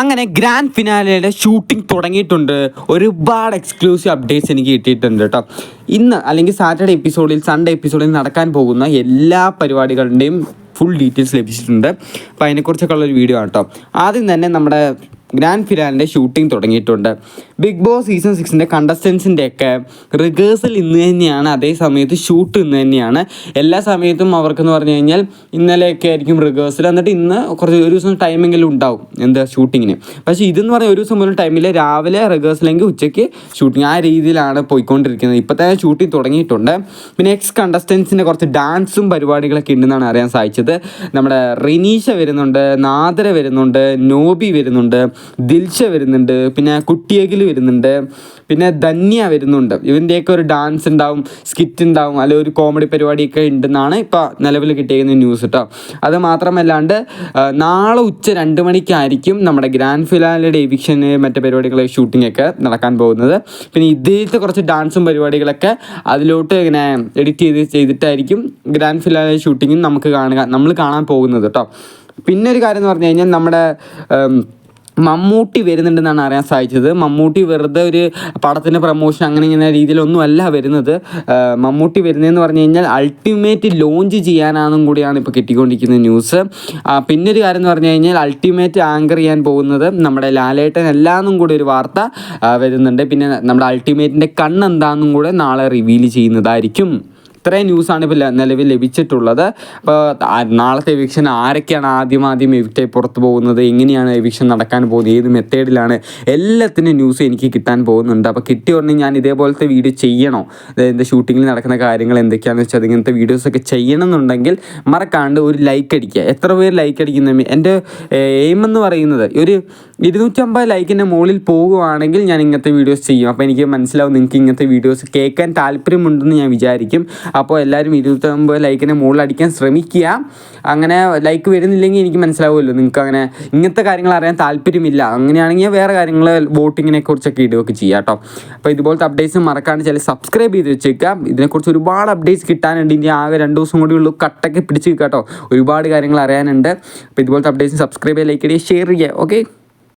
അങ്ങനെ grand ഫിനാലയുടെ shooting തുടങ്ങിയിട്ടുണ്ട്. ഒരുപാട് എക്സ്ക്ലൂസീവ് അപ്ഡേറ്റ്സ് എനിക്ക് കിട്ടിയിട്ടുണ്ട് കേട്ടോ ഇന്ന് അല്ലെങ്കിൽ സാറ്റർഡേ എപ്പിസോഡിൽ സൺഡേ എപ്പിസോഡിൽ നടക്കാൻ പോകുന്ന എല്ലാ പരിപാടികളുടെയും ഫുൾ ഡീറ്റെയിൽസ് ലഭിച്ചിട്ടുണ്ട്. അപ്പോൾ അതിനെക്കുറിച്ചൊക്കെ ഉള്ളൊരു വീഡിയോ ആണ് കേട്ടോ ആദ്യം തന്നെ നമ്മുടെ ഗ്രാൻഡ് ഫിനാലിന്റെ ഷൂട്ടിംഗ് തുടങ്ങിയിട്ടുണ്ട്. ബിഗ് ബോസ് സീസൺ സിക്സിന്റെ കണ്ടസ്റ്റൻസിന്റെ ഒക്കെ റിഹേഴ്സൽ ഇന്ന് തന്നെയാണ് അതേ സമയത്ത് ഷൂട്ട് ഇന്ന് തന്നെയാണ്. എല്ലാ സമയത്തും അവർക്കെന്ന് പറഞ്ഞു കഴിഞ്ഞാൽ ഇന്നലെയൊക്കെ ആയിരിക്കും റിഹേഴ്സൽ എന്നിട്ട് ഇന്ന് കുറച്ച് ഒരു ദിവസം ടൈമെങ്കിലും ഉണ്ടാവും എന്താ ഷൂട്ടിങ്ങിന് പക്ഷേ ഇതെന്ന് പറഞ്ഞാൽ ഒരു ദിവസം പോലും ടൈമിൽ രാവിലെ റിഹേഴ്സലെങ്കിൽ ഉച്ചയ്ക്ക് ഷൂട്ടിങ് ആ രീതിയിലാണ് പോയിക്കൊണ്ടിരിക്കുന്നത്. ഇപ്പോൾ തന്നെ ഷൂട്ടിംഗ് തുടങ്ങിയിട്ടുണ്ട്. പിന്നെ എക്സ് കണ്ടസ്റ്റൻസിന്റെ കുറച്ച് ഡാൻസും പരിപാടികളൊക്കെ ഉണ്ടെന്നാണ് അറിയാൻ സാധിച്ചത്. നമ്മുടെ റിനീഷ വരുന്നുണ്ട് നാദര വരുന്നുണ്ട് നോബി വരുന്നുണ്ട്. ദിൽഷ വരുന്നുണ്ട് പിന്നെ കുട്ടിയകിൽ വരുന്നുണ്ട് പിന്നെ ധന്യ വരുന്നുണ്ട്. ഇവന്റെയൊക്കെ ഒരു ഡാൻസ് ഉണ്ടാവും സ്കിറ്റ് ഉണ്ടാവും അല്ലെങ്കിൽ ഒരു കോമഡി പരിപാടിയൊക്കെ ഉണ്ടെന്നാണ് ഇപ്പോൾ നിലവിൽ കിട്ടിയിരിക്കുന്ന ന്യൂസ് കേട്ടോ അത് മാത്രമല്ലാണ്ട് നാളെ ഉച്ച രണ്ട് മണിക്കായിരിക്കും നമ്മുടെ ഗ്രാൻഡ് ഫിലാലിയുടെ എവിക്ഷന് മറ്റു പരിപാടികളെ ഷൂട്ടിംഗ് ഒക്കെ നടക്കാൻ പോകുന്നത്. പിന്നെ ഇതിലത്തെ കുറച്ച് ഡാൻസും പരിപാടികളൊക്കെ അതിലോട്ട് ഇങ്ങനെ എഡിറ്റ് ചെയ്ത് ചെയ്തിട്ടായിരിക്കും ഗ്രാൻഡ് ഫിനാലെ ഷൂട്ടിങ്ങും നമുക്ക് കാണുക നമ്മൾ കാണാൻ പോകുന്നത് കേട്ടോ പിന്നെ ഒരു കാര്യം എന്ന് പറഞ്ഞു കഴിഞ്ഞാൽ നമ്മുടെ മമ്മൂട്ടി വരുന്നുണ്ടെന്നാണ് അറിയാൻ സാധിച്ചത്. മമ്മൂട്ടി വെറുതെ ഒരു പടത്തിന്റെ പ്രൊമോഷൻ അങ്ങനെ ഇങ്ങനെ രീതിയിലൊന്നും അല്ല വരുന്നത് മമ്മൂട്ടി വരുന്നതെന്ന് പറഞ്ഞു കഴിഞ്ഞാൽ അൾട്ടിമേറ്റ് ലോഞ്ച് ചെയ്യാനാണെന്നും കൂടിയാണ് ഇപ്പോൾ കിട്ടിക്കൊണ്ടിരിക്കുന്ന ന്യൂസ് പിന്നെ ഒരു കാര്യം എന്ന് പറഞ്ഞു കഴിഞ്ഞാൽ അൾട്ടിമേറ്റ് ആങ്കർ ചെയ്യാൻ പോകുന്നത് നമ്മുടെ ലാലേട്ടൻ എല്ലാന്നും കൂടി ഒരു വാർത്ത വരുന്നുണ്ട്. പിന്നെ നമ്മുടെ അൾട്ടിമേറ്റിന്റെ കണ്ണെന്താണെന്നും കൂടെ നാളെ റിവീൽ ചെയ്യുന്നതായിരിക്കും. ഇത്രയും ന്യൂസാണ് ഇപ്പോൾ നിലവിൽ ലഭിച്ചിട്ടുള്ളത്. അപ്പോൾ നാളത്തെ എവിക്ഷൻ ആരൊക്കെയാണ് ആദ്യം ആദ്യം എവിക്റ്റായി പുറത്ത് പോകുന്നത്? എങ്ങനെയാണ് എവിക്ഷൻ നടക്കാൻ പോകുന്നത്? ഏത് മെത്തേഡിലാണ് എല്ലാത്തിനും ന്യൂസ് എനിക്ക് കിട്ടാൻ പോകുന്നുണ്ട്. അപ്പോൾ കിട്ടിയ ഉടനെ ഞാൻ ഇതേപോലത്തെ വീഡിയോ ചെയ്യണോ? അതായത് ഷൂട്ടിങ്ങിൽ നടക്കുന്ന കാര്യങ്ങൾ എന്തൊക്കെയാണെന്ന് വെച്ചാൽ ഇങ്ങനത്തെ വീഡിയോസൊക്കെ ചെയ്യണം എന്നുണ്ടെങ്കിൽ മറക്കാണ്ട് ഒരു ലൈക്ക് അടിക്കുക. എത്ര പേര് ലൈക്ക് അടിക്കുന്ന? എന്റെ എയിം എന്ന് പറയുന്നത് ഒരു ഇരുന്നൂറ്റമ്പത് ലൈക്കിന്റെ മുകളിൽ പോകുവാണെങ്കിൽ ഞാൻ ഇങ്ങനത്തെ വീഡിയോസ് ചെയ്യും. അപ്പോൾ എനിക്ക് മനസ്സിലാവും നിങ്ങൾക്ക് ഇങ്ങനത്തെ വീഡിയോസ് കേൾക്കാൻ താല്പര്യമുണ്ടെന്ന് ഞാൻ വിചാരിക്കും. അപ്പോൾ എല്ലാവരും ഇരുപത്തൊമ്പത് ലൈക്കിന് മുകളിൽ അടിക്കാൻ ശ്രമിക്കുക. അങ്ങനെ ലൈക്ക് വരുന്നില്ലെങ്കിൽ എനിക്ക് മനസ്സിലാവുമല്ലോ നിങ്ങൾക്ക് അങ്ങനെ ഇങ്ങനത്തെ കാര്യങ്ങൾ അറിയാൻ താല്പര്യമില്ല. അങ്ങനെയാണെങ്കിൽ വേറെ കാര്യങ്ങൾ വോട്ടിങ്ങിനെ കുറിച്ചൊക്കെ ഇടുകയൊക്കെ ചെയ്യാം കേട്ടോ അപ്പോൾ ഇതുപോലത്തെ അപ്ഡേറ്റ്സ് മറക്കാണ്ട് ചില സബ്സ്ക്രൈബ് ചെയ്ത് വെച്ചേക്കാം ഇതിനെക്കുറിച്ച് ഒരുപാട് അപ്ഡേറ്റ്സ് കിട്ടാനുണ്ട്. ഇനി ആകെ രണ്ട് ദിവസം കൂടി ഉള്ളൂ കട്ടൊക്കെ പിടിച്ച് കേട്ടോ ഒരുപാട് കാര്യങ്ങൾ അറിയാനുണ്ട്. അപ്പോൾ ഇതുപോലത്തെ അപ്ഡേറ്റ്സ് സബ്സ്ക്രൈബ് ചെയ്യുക ലൈക്ക് ചെയ്യുക ഷെയർ ചെയ്യുക ഓക്കെ